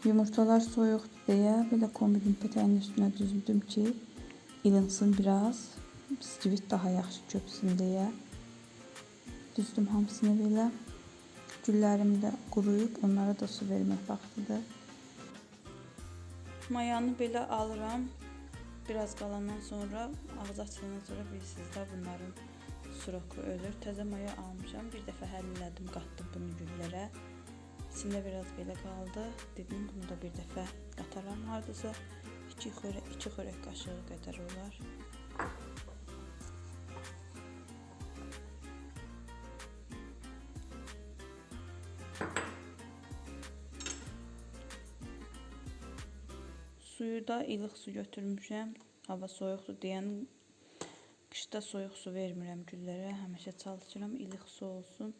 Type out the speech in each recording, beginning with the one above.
Yumurtalar soyuqdur deyə belə kombinin pətəyin üstünə düzdüm ki, ilinsın biraz. Biskvit daha yaxşı köpsün deyə. Düzdüm hamısını belə. Güllərim də quruyub, onlara da su vermək vaxtıdır. Mayanı belə alıram. Biraz qalandan sonra, ağzı açılandan sonra bilirsiniz də bunların suroku ölür. Təzə maya almışam. Bir dəfə həll elədim, qatdım bunu güllərə. İçində biraz belə qaldı. Dedim bunu da bir dəfə qataram. Hardasa 2 xörək, 2 xörək qaşığı qədər olar. Suyu da ilıq su götürmüşəm. Hava soyuqdur deyən qışda soyuq su vermirəm güllərə. Həmişə çalışıram ilıq su olsun.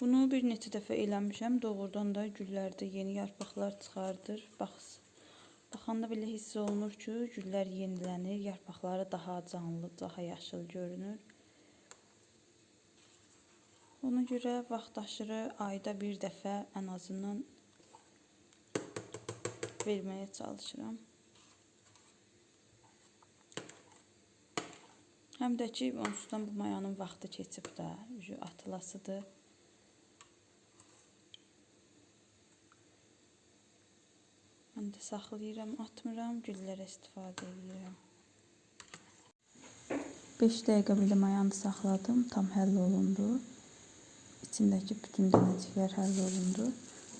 Bunu bir neçə dəfə eləmişəm. Doğrudan da güllərdə yeni yarpaqlar çıxardır. Bax, baxanda belə hiss olunur ki, güllər yenilənir, yarpaqları daha canlı, daha yaşıl görünür. Ona görə vaxtaşırı ayda bir dəfə ən azından verməyə çalışıram. Həm də ki, onsuzdan bu mayanın vaxtı keçib də, atılasıdır. Mən də saxlayıram, atmıram, güllərə istifadə edirəm. 5 dəqiqə belə mayanı saxladım, tam həll olundu. İçindəki bütün dənəciklər həll olundu.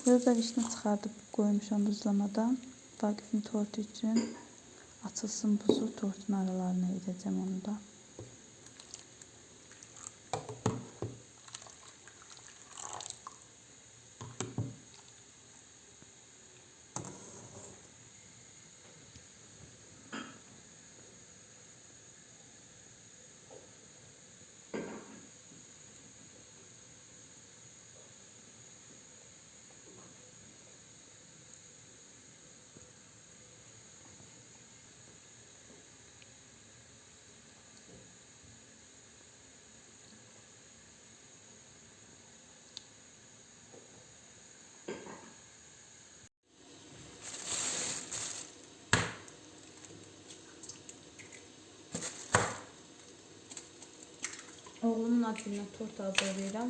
Vişne çıxardıb qoymuşam buzlamadan. Vaqifin tortu üçün açılsın buzu, tortun aralarına edəcəm onu da. Oğlumun adına tort hazırlayıram.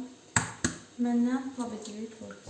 Məndən pavəcili tort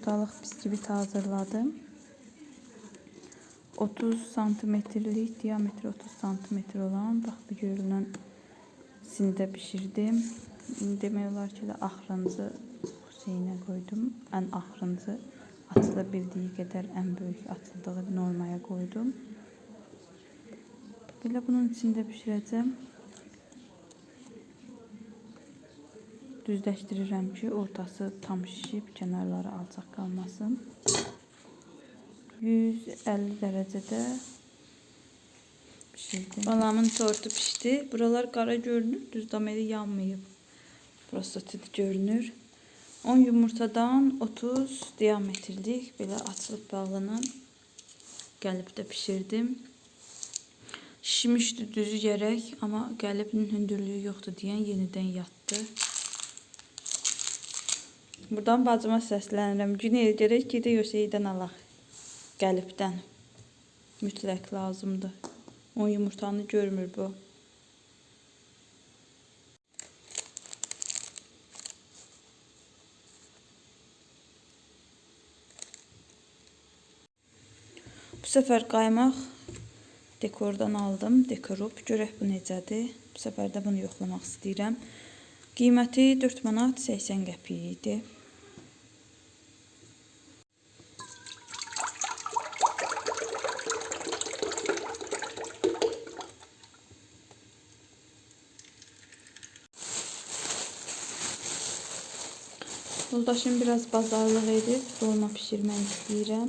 yumurtalık bisküvit hazırladım. 30 santimetrelik diametre 30 santimetre olan bax bu görünən sində bişirdim. Demək olar ki, də axırıncı şeyinə qoydum. Ən axırıncı açıla bildiyi qədər ən böyük açıldığı normaya qoydum. Belə bunun içində bişirəcəm. Düzləşdirirəm ki, ortası tam şişib, kənarları alçaq qalmasın. 150 derecede pişirdim. Balamın tortu pişti. Buralar qara görünür. Düz dameli yanmayıb. Prostatit görünür. 10 yumurtadan 30 diametrlik belə açılıb bağlanan gəlib də pişirdim. Şişmişdi düzü gerək, amma qəlibin hündürlüyü yoxdur deyən yenidən yatdı. Buradan bacıma səslənirəm. Günel gerək gedək o şeydən alaq. Qəlibdən. Mütləq lazımdır. O yumurtanı görmür bu. Bu səfər qaymaq dekordan aldım. Dekorup görək bu necədir. Bu səfər də bunu yoxlamaq istəyirəm. Qiyməti 4 manat 80 qəpik idi. Yoldaşım biraz bazarlıq edib dolma pişirmək istəyirəm.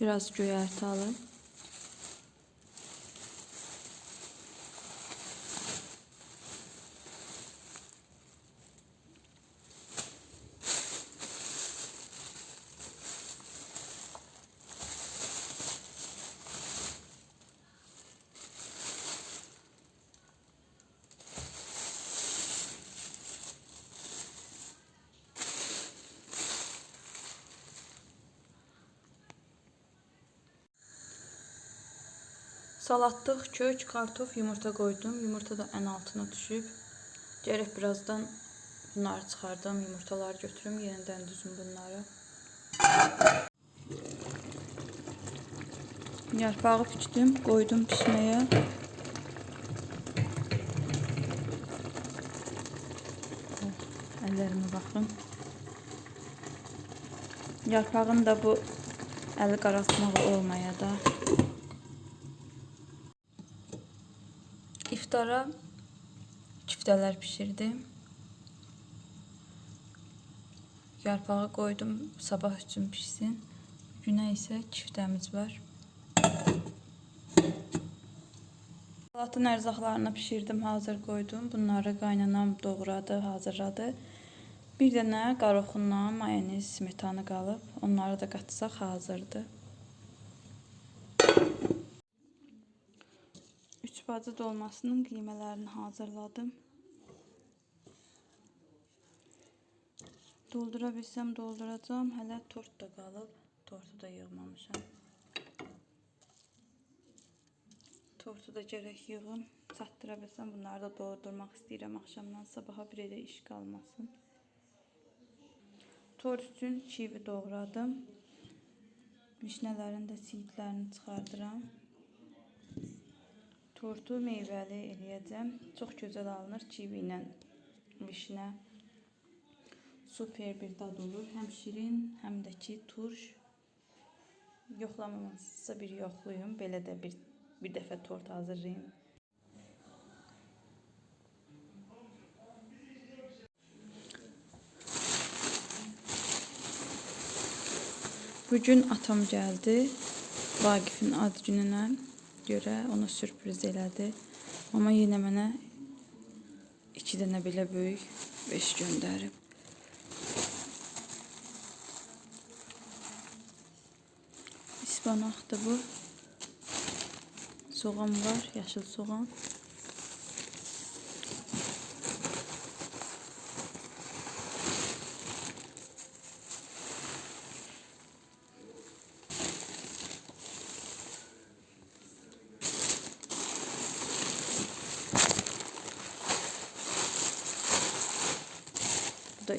Biraz göyərti alım. Salatlıq, kök, kartof, yumurta koydum. Yumurta da ən altına düşüb. Gərək birazdan bunları çıxardım, yumurtaları götürüm, yenidən düzüm bunları. Yarpağı biçdim, koydum pişməyə. Əllərimə baxın. Yarpağın da bu əl qaraltmağı olmaya da. İftara küftələr pişirdim. Yarpağı koydum sabah üçün pişsin. Günə isə küftəmiz var. Salatın ərzaqlarını pişirdim, hazır koydum. Bunları qaynanam doğradı, hazırladı. Bir dənə qaroxunla mayonez, smetanı qalıb. Onları da qatsaq hazırdır. Bacı dolmasının qiymələrini hazırladım. Doldura bilsəm dolduracağım. Hələ tort da qalıb. Tortu da yığmamışam. Tortu da gərək yığım. Çatdıra bilsəm bunları da doldurmaq istəyirəm axşamdan sabaha bir elə iş qalmasın. Tort üçün kivi doğradım. Vişnələrin də seedlərini çıxardıram. Tortu meyvəli eləyəcəm. Çox gözəl alınır kivi ilə vişnə. Super bir dad olur. Həm şirin, həm də ki turş. Yoxlamamışsa bir yoxlayım. Belə də bir bir dəfə tort hazırlayım. Bugün atam gəldi. Vaqifin ad gününə görə ona sürpriz elədi. Amma yenə mənə iki dənə belə böyük beş göndərib. Ispanaqdır bu. Soğan var, yaşıl soğan.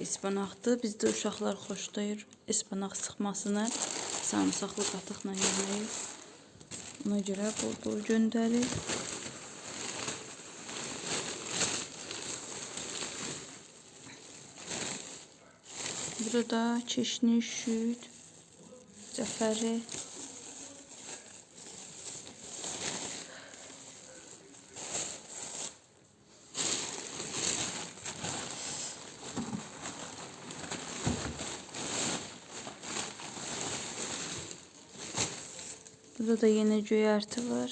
İspanaqdır. Bizdə uşaqlar xoşlayır ispanaq sıxmasını, sarımsaqlı qatıqla yeməyi. Ona görə bol-bol göndərir. Burada çeşni, şüd, cəfəri. Burada da yine göyərti var.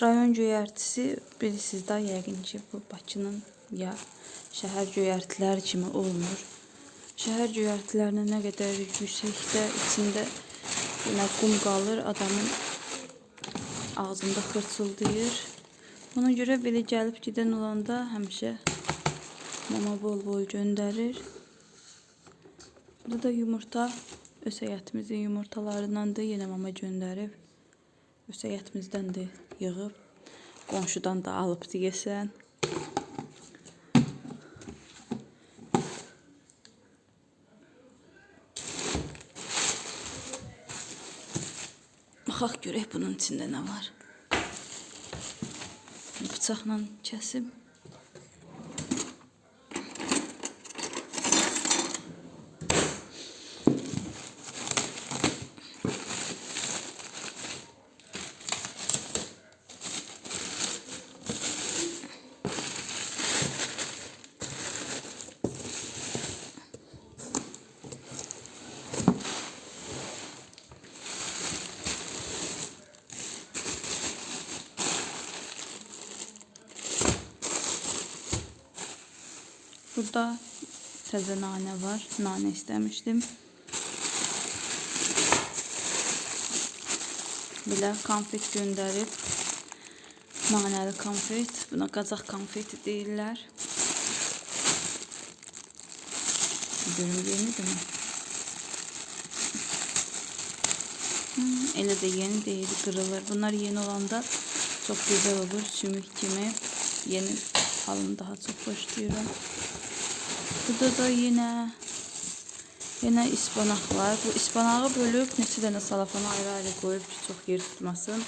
Rayon göyərtisi bilirsiniz də yəqin ki, bu Bakının ya şəhər göyərtiləri kimi olmur. Şəhər göyərtilərinə nə qədər yüksəkdə içində yenə qum qalır, adamın ağzında xırçıldayır. Ona görə belə gəlib gedən olanda həmişə mama bol-bol göndərir. Burada da yumurta ösəyətimizin yumurtalarındandır. Yenə mama göndərib. Ösəyətimizdən də yığıb qonşudan da alıb deyəsən. Baxaq görək bunun içində nə var. Bıçaqla kəsim. Burada təzə nane var. Nane istemiştim. Belə konfet göndərib. Nanəli konfet. Buna Qazax konfeti deyirlər. Görüm yenidir mi? Hmm, elə də yeni deyil, qırılır. Bunlar yeni olanda çok güzel olur. Sümük kimi. Yeni halını daha çok hoşlayıram. Burada da yine yine ıspanak var. Bu ıspanağı bölüp neçə dənə salafana ayrı-ayrı qoyub ki, çox yer tutmasın.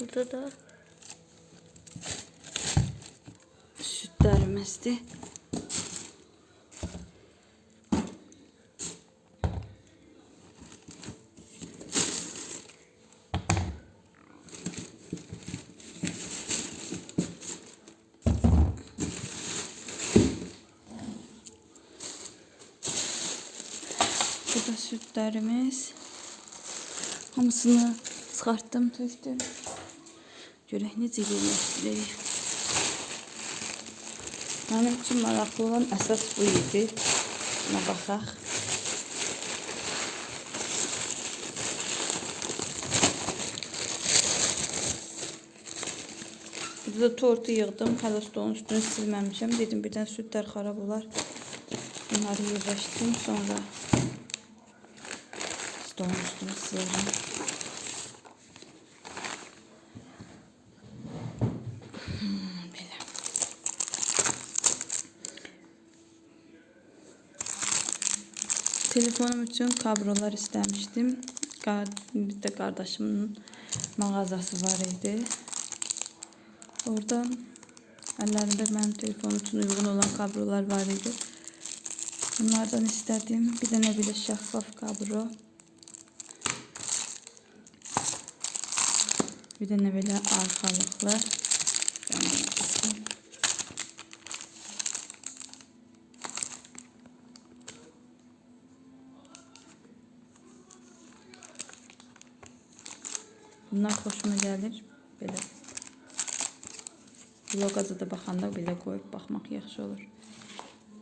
Burada da sütlərimizdir. Sütlerimiz. Hamısını çıxartdım, tökdüm. Görək necə yerləşdirək. Mənim üçün maraqlı olan əsas bu idi. Buna baxaq. Burada da tortu yığdım. Hələ stolun üstünü silməmişəm. Dedim birdən sütlər xarab olar. Bunları yerləşdirdim. Sonra Hmm, belə. Telefonum üçün kablolar istemiştim. Bizdə qardaşımın mağazası var idi. Oradan əllərində mənim telefonum üçün uyğun olan kablolar var idi. Bunlardan istedim. Bir dənə belə şəffaf kablo. Bir dənə belə arxalıqlı. Yəni, Bunlar xoşuma gəlir. Belə. Vloqada da baxanda belə qoyub baxmaq yaxşı olur.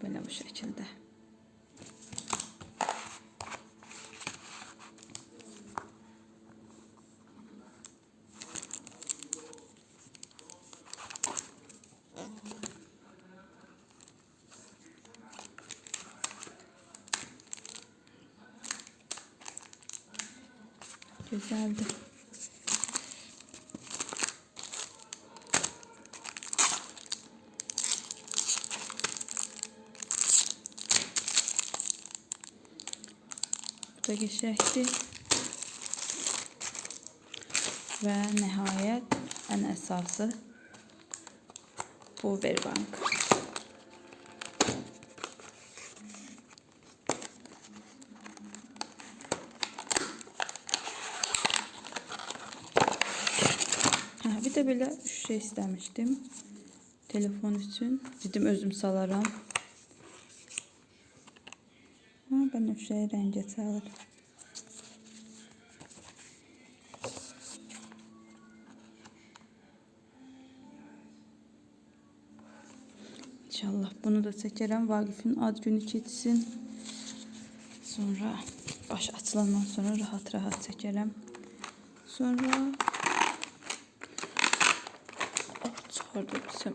Belə bu şəkildə. Güzeldi. Bu da geçecekti. Ve nihayet en esası bu bir de böyle şey istemiştim. Telefon için. Dedim özüm salaram. Ha, bənövşəyi rəngə çalır. İnşallah bunu da çəkərəm. Vaqifin ad günü keçsin. Sonra baş açılandan sonra rahat-rahat çəkərəm. Sonra çıxardı desəm.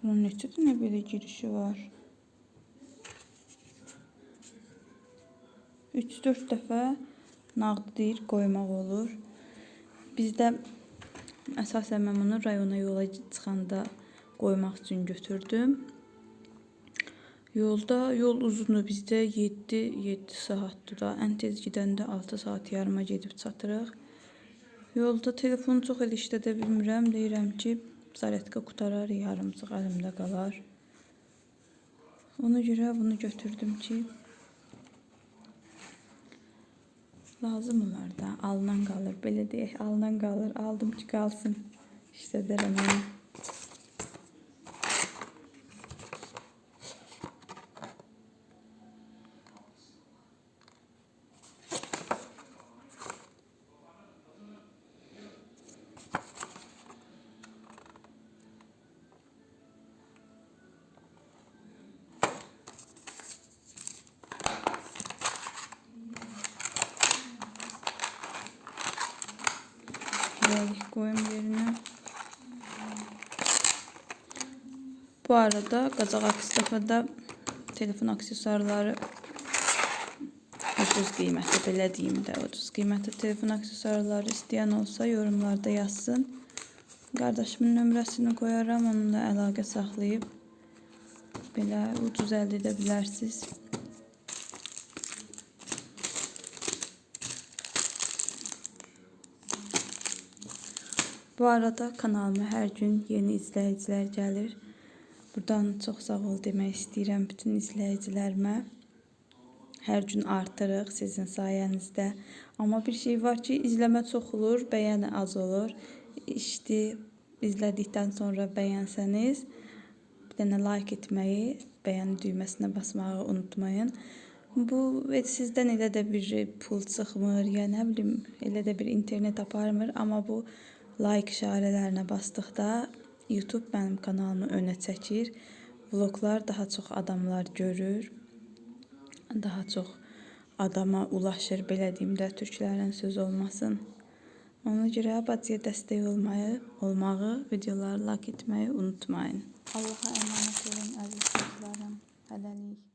Bunun neçə dənə belə girişi var? 3-4 dəfə nağd deyir qoymaq olur. Bizdə əsasən mən bunu rayona yola çıxanda qoymaq üçün götürdüm. Yolda yol uzundur bizdə 7 7 saatdır da. Ən tez gedəndə 6 saat yarıma gedib çatırıq. Yolda telefonu çox elə işlədə bilmirəm. Deyirəm ki, zaretka qutarar, yarımçıq əlimdə qalar. Ona görə bunu götürdüm ki, lazım olar da, alınan qalır. Belə deyək, alınan qalır. Aldım ki, qalsın. İşlədərəm onu. Bu arada Qazaq Akstafada telefon aksesuarları ucuz qiymətə belə deyim də, ucuz qiymətə telefon aksesuarları istəyən olsa yorumlarda yazsın. Qardaşımın nömrəsini qoyaram, onunla əlaqə saxlayıb belə ucuz əldə edə bilərsiniz. Bu arada kanalıma hər gün yeni izləyicilər gəlir. Buradan çox sağ ol demək istəyirəm bütün izləyicilərimə. Hər gün artırıq sizin sayənizdə. Amma bir şey var ki, izləmə çox olur, bəyən az olur. İşte izlədikdən sonra bəyənsəniz, bir dənə like etməyi, bəyən düyməsinə basmağı unutmayın. Bu sizdən elə də bir pul çıxmır, ya nə bilim, elə də bir internet aparmır, amma bu like işarələrinə basdıqda YouTube mənim kanalımı önə çəkir. Vloglar daha çox adamlar görür. Daha çox adama ulaşır, belə deyim də, türklərin sözü olmasın. Ona görə bacıya dəstək olmayı, olmağı, videoları like etməyi unutmayın. Allaha əmanət olun əziz dostlarım. Hələlik.